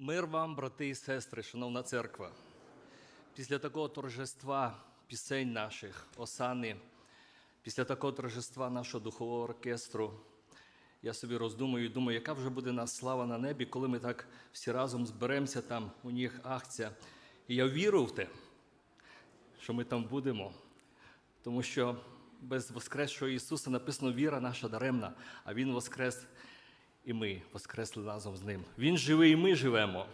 Мир вам, брати і сестри, шановна церква. Після такого торжества пісень наших, осани, після такого торжества нашого духового оркестру, я собі роздумую і думаю, яка вже буде нас слава на небі, коли ми так всі разом зберемося там, у них акція. І я вірю в те, що ми там будемо, тому що без Воскресшого Ісуса написано віра наша даремна, а Він воскрес і ми воскресли разом з ним. Він живий, і ми живемо.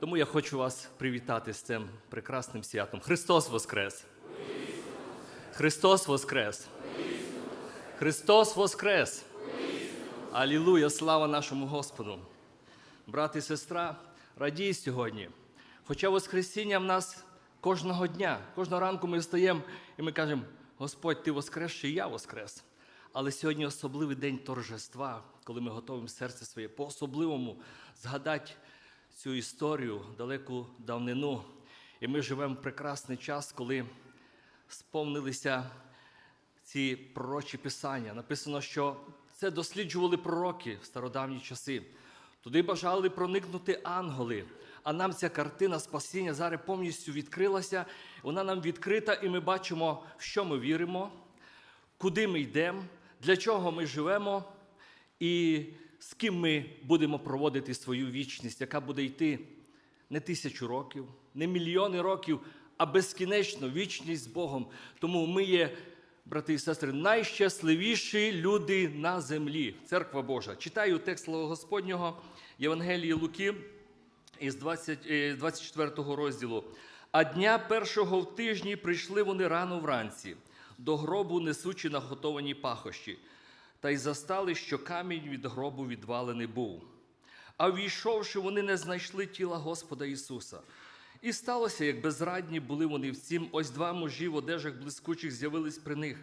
Тому я хочу вас привітати з цим прекрасним святом. Христос Воскрес! Христос Воскрес! Христос Воскрес! Алілуя! Слава нашому Господу! Брат і сестра, радій сьогодні. Хоча Воскресіння в нас кожного дня, кожного ранку ми встаємо і ми кажемо, Господь, Ти воскрес, чи я воскрес. Але сьогодні особливий день торжества, коли ми готуємо серце своє по-особливому згадати цю історію, далеку давнину. І ми живемо в прекрасний час, коли сповнилися ці пророчі писання. Написано, що це досліджували пророки в стародавні часи. Туди бажали проникнути ангели. А нам ця картина спасіння зараз повністю відкрилася. Вона нам відкрита, і ми бачимо, в що ми віримо, куди ми йдемо, для чого ми живемо, і з ким ми будемо проводити свою вічність, яка буде йти не тисячу років, не мільйони років, а безкінечно вічність з Богом. Тому ми є, брати і сестри, найщасливіші люди на землі. Церква Божа. Читаю текст Слова Господнього Євангелії Луки із 20, е, 24 розділу. А дня першого в тижні прийшли вони рано вранці, до гробу несучи наготовані пахощі, та й застали, що камінь від гробу відвалений був. А війшовши, вони не знайшли тіла Господа Ісуса. І сталося, як безрадні були вони всім, ось два мужі в одежах блискучих з'явились при них.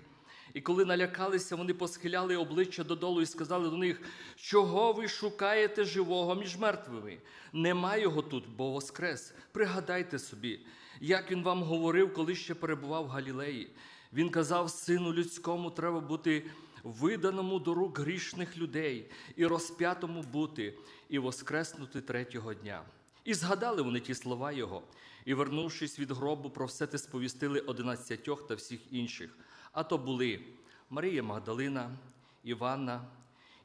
І коли налякалися, вони посхиляли обличчя додолу і сказали до них, чого ви шукаєте живого між мертвими? Нема його тут, бо воскрес. Пригадайте собі, як він вам говорив, коли ще перебував в Галілеї. Він казав, сину людському треба бути виданому до рук грішних людей, і розп'ятому бути, і воскреснути третього дня. І згадали вони ті слова його, і, вернувшись від гробу, про все те сповістили одинадцятьох та всіх інших. А то були Марія Магдалина, Іванна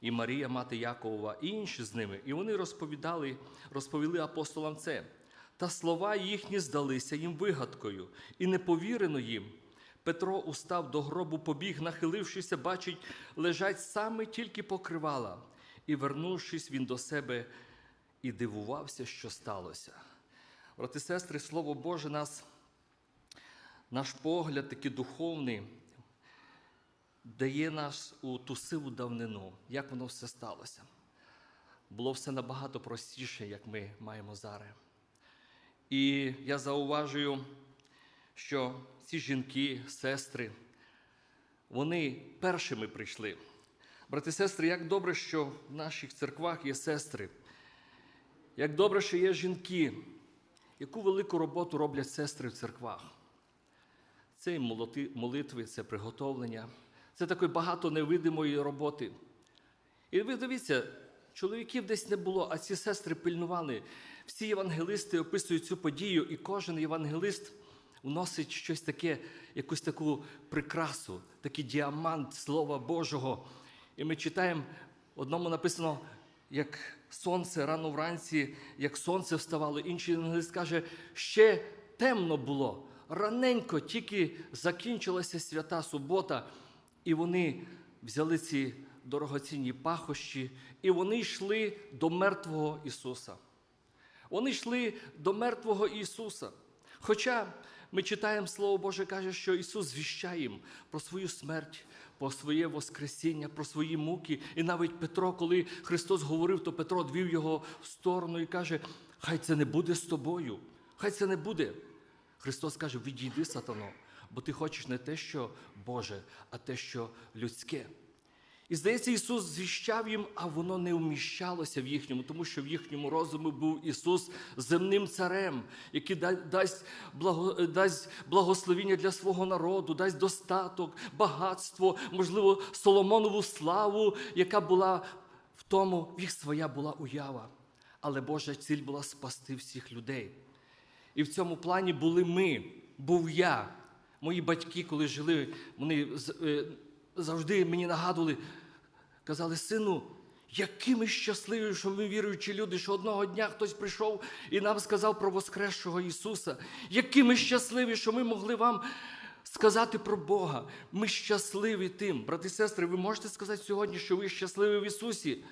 і Марія, мати Яковова, і інші з ними. І вони розповідали, розповіли апостолам це. Та слова їхні здалися їм вигадкою, і не повірено їм. Петро устав до гробу, побіг, нахилившися, бачить, лежать саме тільки покривала. І, вернувшись, він до себе і дивувався, що сталося. Брати сестри, Слово Боже, нас, наш погляд такий духовний, дає нас у ту сиву давнину, як воно все сталося. Було все набагато простіше, як ми маємо зараз. І я зауважую, що ці жінки, сестри, вони першими прийшли. Брати сестри, як добре, що в наших церквах є сестри. Як добре, що є жінки, яку велику роботу роблять сестри в церквах. Це і молитви, це приготовлення, це такої багато невидимої роботи. І ви дивіться, чоловіків десь не було, а ці сестри пильнували. Всі євангелисти описують цю подію, і кожен євангелист вносить щось таке, якусь таку прикрасу, такий діамант Слова Божого. І ми читаємо, одному написано, як сонце рано вранці, як сонце вставало. Інший євангелист каже, ще темно було, раненько, тільки закінчилася свята субота, і вони взяли ці дорогоцінні пахощі, і вони йшли до мертвого Ісуса. Вони йшли до мертвого Ісуса. Хоча ми читаємо Слово Боже, каже, що Ісус звіщає їм про свою смерть, про своє Воскресіння, про свої муки. І навіть Петро, коли Христос говорив, то Петро двів його в сторону і каже: Хай це не буде з тобою, хай це не буде. Христос каже: відійди, сатано, бо ти хочеш не те, що Боже, а те, що людське. І здається, Ісус звіщав їм, а воно не вміщалося в їхньому, тому що в їхньому розумі був Ісус земним царем, який дасть, благо, дасть благословіння для свого народу, дасть достаток, багатство, можливо, Соломонову славу, яка була в тому, в їх своя була уява. Але Божа ціль була спасти всіх людей. І в цьому плані були ми, був я. Мої батьки, коли жили, вони е, завжди мені нагадували, казали, сину, які ми щасливі, що ми віруючі люди, що одного дня хтось прийшов і нам сказав про Воскресшого Ісуса. Які ми щасливі, що ми могли вам сказати про Бога. Ми щасливі тим. Брати і сестри, ви можете сказати сьогодні, що ви щасливі в Ісусі?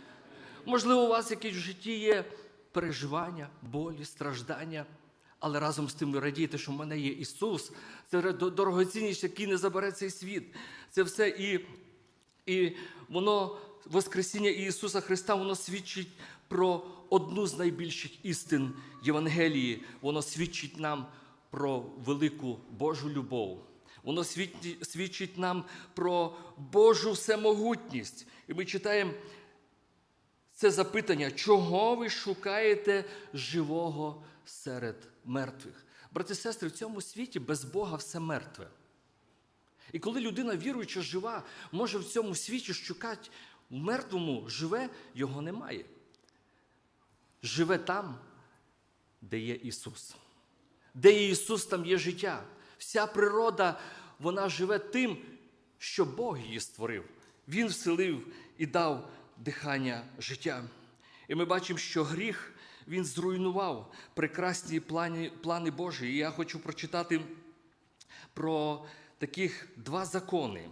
Можливо, у вас якісь в житті є переживання, болі, страждання, але разом з тим ви радієте, що в мене є Ісус. Це дорогоцінність, який не забере цей світ. Це все і, і воно, Воскресіння Ісуса Христа, воно свідчить про одну з найбільших істин Євангелії. Воно свідчить нам про велику Божу любов. Воно свідчить нам про Божу всемогутність. І ми читаємо це запитання, чого ви шукаєте живого серед мертвих? Брати і сестри, в цьому світі без Бога все мертве. І коли людина віруюча, жива, може в цьому світі шукати в мертвому живе, його немає. Живе там, де є Ісус. Де є Ісус, там є життя. Вся природа, вона живе тим, що Бог її створив. Він вселив і дав дихання життя. І ми бачимо, що гріх він зруйнував прекрасні плани, плани Божі. І я хочу прочитати про таких два закони.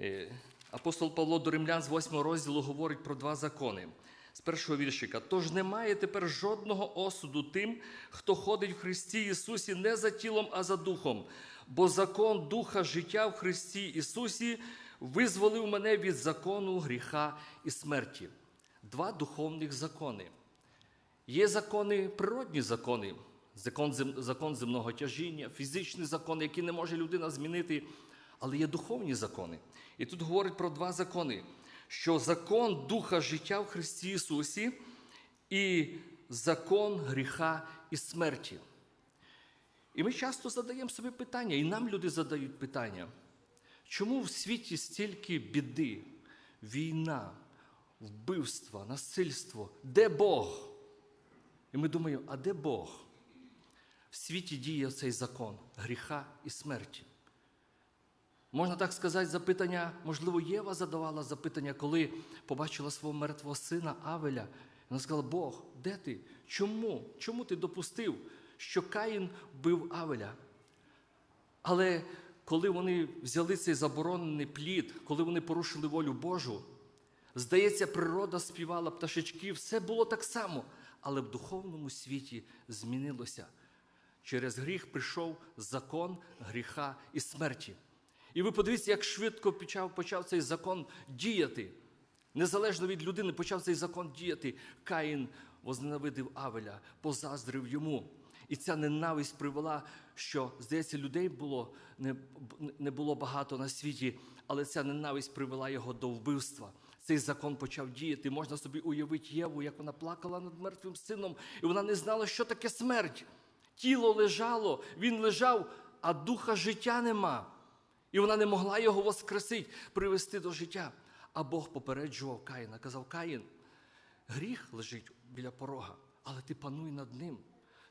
Е, Апостол Павло до римлян з 8 розділу говорить про два закони. З першого віршика. Тож немає тепер жодного осуду тим, хто ходить в Христі Ісусі не за тілом, а за духом. Бо закон Духа життя в Христі Ісусі визволив мене від закону гріха і смерті. Два духовних закони. Є закони, природні закони, закон, зем, закон земного тяжіння, фізичні закони, які не може людина змінити, але є духовні закони. І тут говорить про два закони: що закон Духа життя в Христі Ісусі і закон гріха і смерті. І ми часто задаємо собі питання, і нам люди задають питання, чому в світі стільки біди, війна, вбивства, насильство? Де Бог? І ми думаємо, а де Бог? В світі діє цей закон гріха і смерті. Можна так сказати, запитання, можливо, Єва задавала запитання, коли побачила свого мертвого сина Авеля. Вона сказала, Бог, де ти? Чому? Чому ти допустив, що Каїн вбив Авеля? Але коли вони взяли цей заборонений плід, коли вони порушили волю Божу, здається, природа співала пташечки, все було так само, але в духовному світі змінилося. Через гріх прийшов закон гріха і смерті. І ви подивіться, як швидко почав, почав цей закон діяти. Незалежно від людини почав цей закон діяти. Каїн возненавидив Авеля, позаздрив йому. І ця ненависть привела, що, здається, людей було, не, не було багато на світі, але ця ненависть привела його до вбивства. Цей закон почав діяти. Можна собі уявити Єву, як вона плакала над мертвим сином, і вона не знала, що таке смерть. Тіло лежало, він лежав, а духа життя нема. І вона не могла його воскресити, привести до життя. А Бог попереджував Каїна, казав: Каїн, гріх лежить біля порога, але ти пануй над ним.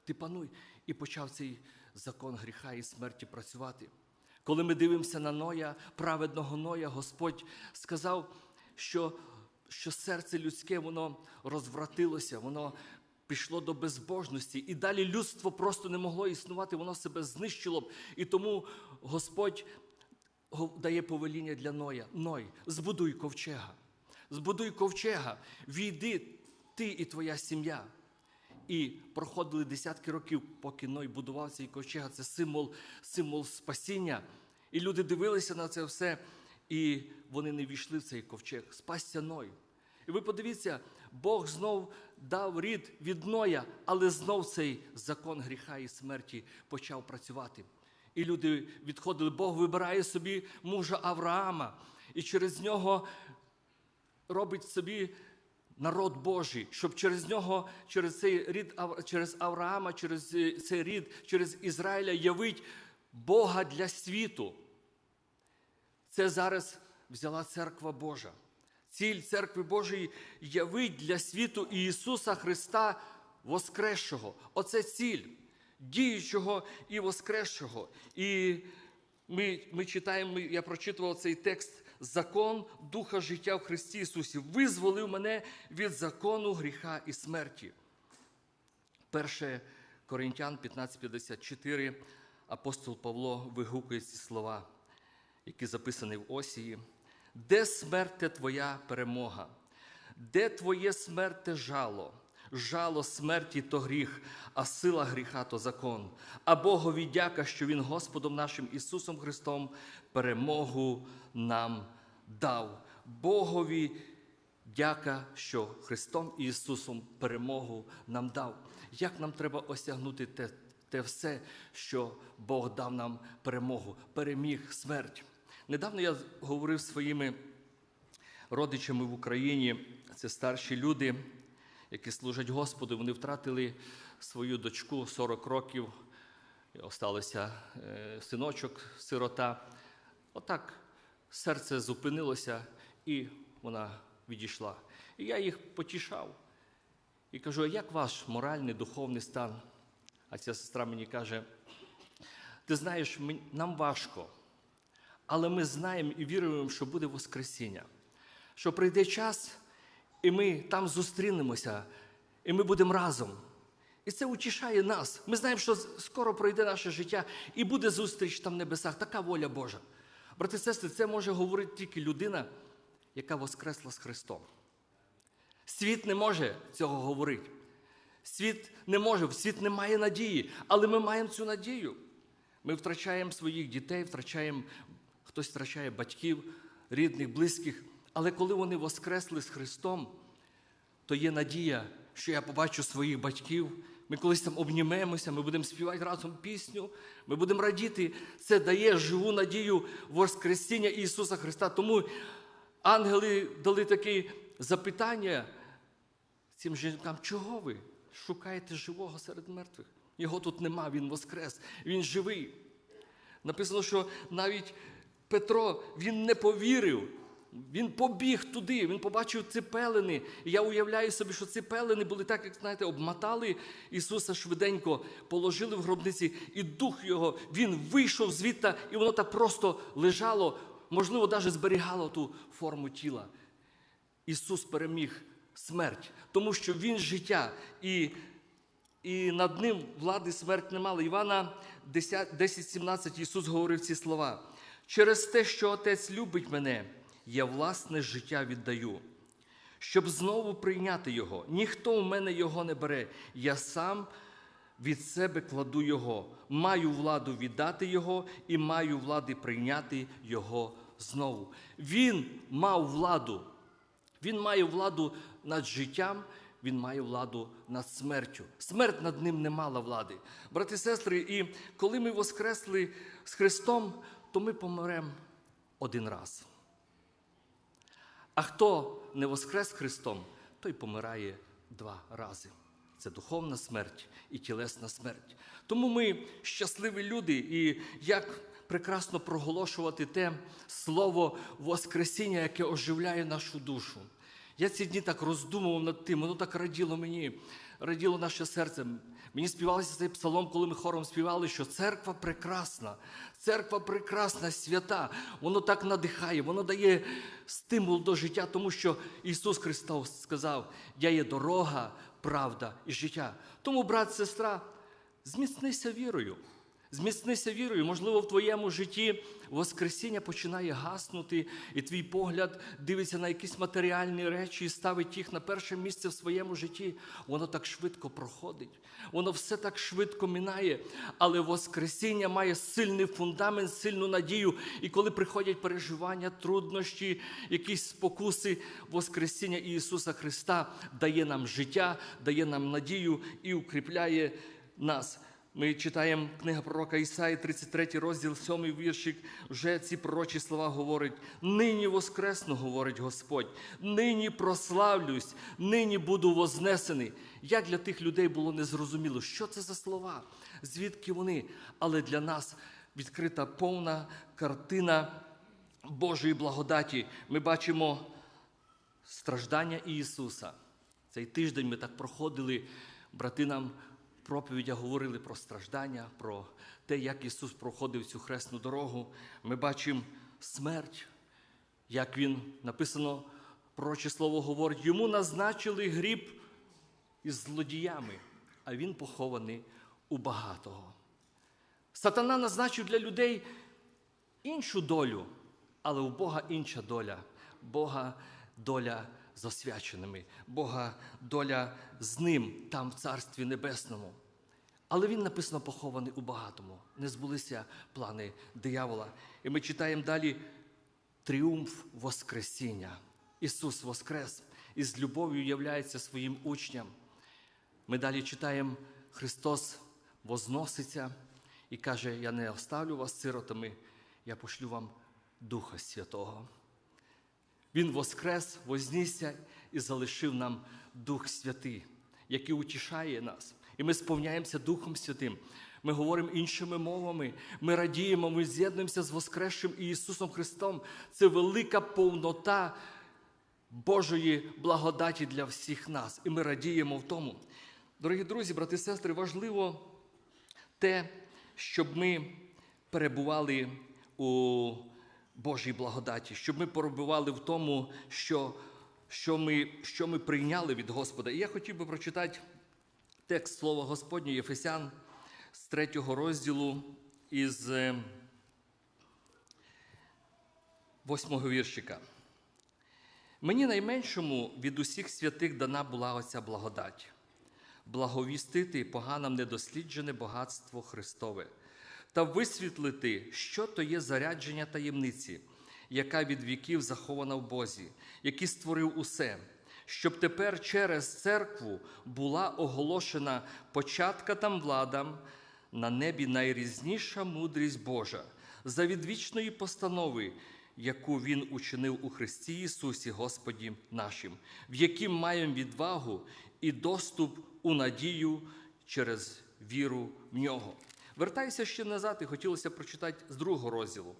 Ти пануй. І почав цей закон гріха і смерті працювати. Коли ми дивимося на Ноя, праведного Ноя, Господь сказав, що, що серце людське воно розвратилося, воно пішло до безбожності, і далі людство просто не могло існувати, воно себе знищило б. І тому Господь дає повеління для Ноя. Ной, збудуй ковчега. Збудуй ковчега, війди ти і твоя сім'я. І проходили десятки років, поки Ной будував цей ковчег. Це символ, символ спасіння. І люди дивилися на це все, і вони не війшли в цей ковчег. Спасся Ной. І ви подивіться, Бог знов дав рід від Ноя, але знов цей закон гріха і смерті почав працювати. І люди відходили, Бог вибирає собі мужа Авраама, і через нього робить собі народ Божий, щоб через нього, через цей рід, через Авраама, через цей рід, через Ізраїля явить Бога для світу. Це зараз взяла церква Божа. Ціль церкви Божої явить для світу Ісуса Христа Воскресшого. Оце ціль діючого і Воскресшого. І ми, ми читаємо, я прочитував цей текст. Закон Духа життя в Христі Ісусі визволив мене від закону гріха і смерті. 1 Коринтян 15:54 апостол Павло вигукує ці слова, які записані в Осії. Де смерте твоя перемога? Де твоє смерте жало? Жало смерті то гріх, а сила гріха то закон. А Богові дяка, що Він Господом нашим Ісусом Христом перемогу нам дав. Богові Дяка, що Христом Ісусом перемогу нам дав. Як нам треба осягнути те, те все, що Бог дав нам перемогу, переміг смерть. Недавно я говорив своїми родичами в Україні. Це старші люди, які служать Господу. Вони втратили свою дочку 40 років. Осталося е, синочок, сирота. Отак серце зупинилося, і вона відійшла. І я їх потішав. І кажу: як ваш моральний, духовний стан? А ця сестра мені каже: ти знаєш, нам важко, але ми знаємо і віруємо, що буде Воскресіння, що прийде час, і ми там зустрінемося, і ми будемо разом. І це утішає нас. Ми знаємо, що скоро пройде наше життя і буде зустріч там в небесах. Така воля Божа. Брати і сестри, це може говорити тільки людина, яка воскресла з Христом. Світ не може цього говорити. Світ не може, світ не має надії, але ми маємо цю надію. Ми втрачаємо своїх дітей, втрачаємо, хтось втрачає батьків, рідних, близьких. Але коли вони воскресли з Христом, то є надія, що я побачу своїх батьків. Ми колись там обнімемося, ми будемо співати разом пісню, ми будемо радіти. Це дає живу надію Воскресіння Ісуса Христа. Тому ангели дали таке запитання цим жінкам, чого ви шукаєте живого серед мертвих? Його тут нема, він воскрес, він живий. Написано, що навіть Петро він не повірив. Він побіг туди, він побачив ці пелени. І я уявляю собі, що ці пелени були так, як знаєте, обмотали Ісуса швиденько, положили в гробниці, і дух його, він вийшов звідти, і воно так просто лежало, можливо, навіть зберігало ту форму тіла. Ісус переміг смерть, тому що Він життя, і, і над ним влади смерть не мала. Івана 10,17 Ісус говорив ці слова. Через те, що Отець любить мене, я власне життя віддаю, щоб знову прийняти Його. Ніхто у мене його не бере. Я сам від себе кладу Його. Маю владу віддати Його і маю влади прийняти Його знову. Він мав владу. Він має владу над життям, він має владу над смертю. Смерть над ним не мала влади. Брати і сестри, і коли ми воскресли з Христом, то ми помремо один раз. А хто не воскрес Христом, той помирає два рази. Це духовна смерть і тілесна смерть. Тому ми щасливі люди, і як прекрасно проголошувати те слово Воскресіння, яке оживляє нашу душу. Я ці дні так роздумував над тим, воно так раділо мені, раділо наше серце. Мені співалося цей псалом, коли ми хором співали, що церква прекрасна, церква прекрасна, свята. Воно так надихає, воно дає стимул до життя, тому що Ісус Христос сказав: Я є дорога, правда і життя. Тому, брат, сестра, зміцнися вірою. Зміцнися вірою, можливо, в твоєму житті Воскресіння починає гаснути, і твій погляд дивиться на якісь матеріальні речі і ставить їх на перше місце в своєму житті. Воно так швидко проходить, воно все так швидко минає. Але Воскресіння має сильний фундамент, сильну надію. І коли приходять переживання, труднощі, якісь спокуси, Воскресіння Ісуса Христа дає нам життя, дає нам надію і укріпляє нас. Ми читаємо книга пророка Ісаї, 33 розділ, 7 віршик. Вже ці пророчі слова говорять: нині воскресну, говорить Господь, нині прославлюсь, нині буду вознесений. Як для тих людей було незрозуміло, що це за слова, звідки вони? Але для нас відкрита повна картина Божої благодаті. Ми бачимо страждання Ісуса. Цей тиждень ми так проходили, брати нам проповідях говорили про страждання, про те, як Ісус проходив цю хресну дорогу. Ми бачимо смерть, як Він написано, пророче слово говорить, йому назначили гріб із злодіями, а він похований у багатого. Сатана назначив для людей іншу долю, але у Бога інша доля. Бога доля з освяченими, Бога доля з ним там в Царстві Небесному. Але він написано похований у багатому. Не збулися плани диявола. І ми читаємо далі тріумф Воскресіння. Ісус Воскрес і з любов'ю являється своїм учням. Ми далі читаємо, Христос возноситься і каже: Я не оставлю вас сиротами, я пошлю вам Духа Святого. Він воскрес, вознісся і залишив нам Дух Святий, який утішає нас. І ми сповняємося Духом Святим. Ми говоримо іншими мовами, ми радіємо, ми з'єднуємося з Воскресшим Ісусом Христом. Це велика повнота Божої благодаті для всіх нас. І ми радіємо в тому. Дорогі друзі, брати і сестри, важливо те, щоб ми перебували у Божій благодаті, щоб ми перебували в тому, що, що, ми, що ми прийняли від Господа. І я хотів би прочитати текст Слова Господнього Єфесян з третього розділу із е, восьмого віршика. Мені найменшому від усіх святих дана була оця благодать благовістити поганам недосліджене багатство Христове та висвітлити, що то є зарядження таємниці, яка від віків захована в Бозі, який створив усе, щоб тепер через церкву була оголошена початка там владам на небі найрізніша мудрість Божа за відвічної постанови, яку Він учинив у Христі Ісусі, Господі нашим, в яким маємо відвагу і доступ у надію через віру в нього. Вертаюся ще назад і хотілося прочитати з другого розділу.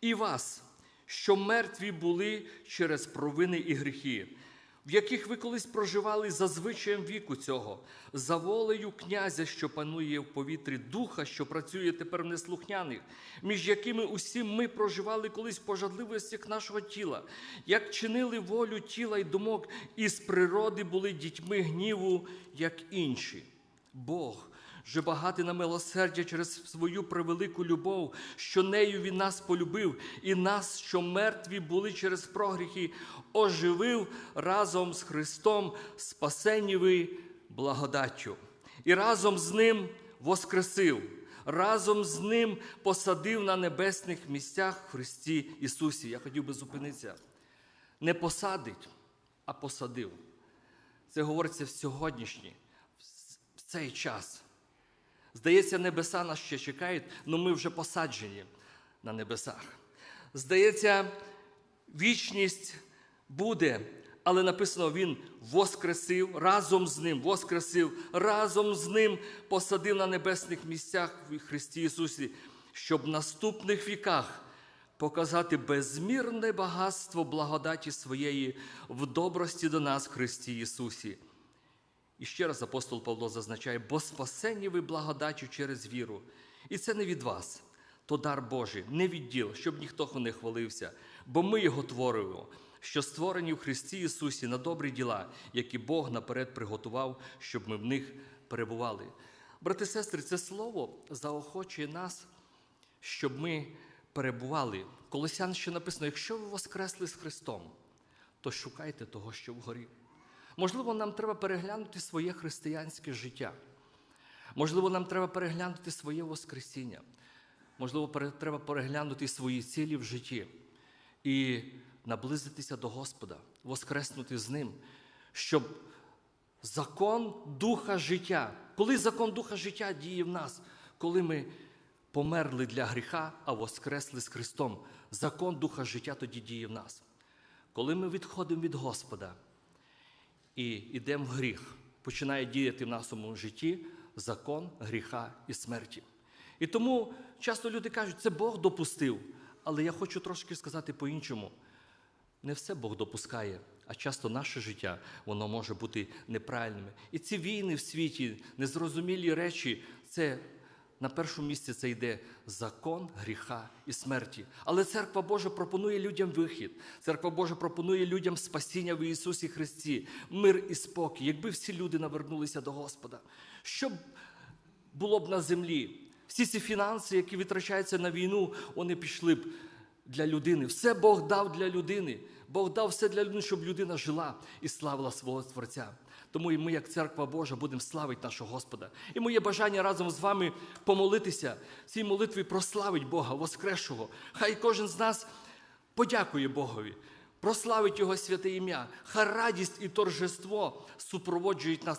І вас, що мертві були через провини і гріхи, в яких ви колись проживали за звичаєм віку цього, за волею князя, що панує в повітрі, духа, що працює тепер в неслухняних, між якими усі ми проживали колись в пожадливостях нашого тіла, як чинили волю тіла й думок, і з природи були дітьми гніву, як інші. Бог же багатий на милосердя через свою превелику любов, що нею він нас полюбив, і нас, що мертві були через прогріхи, оживив разом з Христом, спасені ви благодаттю, і разом з Ним воскресив, разом з Ним посадив на небесних місцях в Христі Ісусі. Я хотів би зупинитися. Не посадить, а посадив. Це говориться в сьогоднішній, в цей час. Здається, небеса нас ще чекають, але ми вже посаджені на небесах. Здається, вічність буде, але написано, Він воскресив разом з ним, воскресив, разом з ним посадив на небесних місцях в Христі Ісусі, щоб в наступних віках показати безмірне багатство благодаті своєї в добрості до нас Христі Ісусі. І ще раз апостол Павло зазначає, бо спасені ви благодаттю через віру. І це не від вас, то дар Божий, не від діл, щоб ніхто не хвалився, бо ми його творимо, що створені в Христі Ісусі на добрі діла, які Бог наперед приготував, щоб ми в них перебували. Брати і сестри, це слово заохочує нас, щоб ми перебували. Колосян ще написано: якщо ви воскресли з Христом, то шукайте того, що вгорі. Можливо, нам треба переглянути своє християнське життя. Можливо, нам треба переглянути своє Воскресіння. Можливо, треба переглянути свої цілі в житті і наблизитися до Господа, воскреснути з Ним, щоб закон Духа життя, коли закон Духа життя діє в нас, коли ми померли для гріха, а воскресли з Христом, закон Духа життя тоді діє в нас. Коли ми відходимо від Господа і йдемо в гріх, починає діяти в нашому житті закон гріха і смерті. І тому часто люди кажуть, це Бог допустив. Але я хочу трошки сказати по-іншому. не все Бог допускає, а часто наше життя воно може бути неправильним. І ці війни в світі, незрозумілі речі, це на першому місці це йде закон гріха і смерті. Але церква Божа пропонує людям вихід. Церква Божа пропонує людям спасіння в Ісусі Христі, мир і спокій. Якби всі люди навернулися до Господа, що б було б на землі? Всі ці фінанси, які витрачаються на війну, вони пішли б для людини. Все Бог дав для людини. Бог дав все для людини, щоб людина жила і славила свого Творця. Тому і ми, як церква Божа, будемо славити нашого Господа. І моє бажання разом з вами помолитися цій молитві прославить Бога Воскресшого. Хай кожен з нас подякує Богові, прославить Його святе ім'я. Хай радість і торжество супроводжують нас.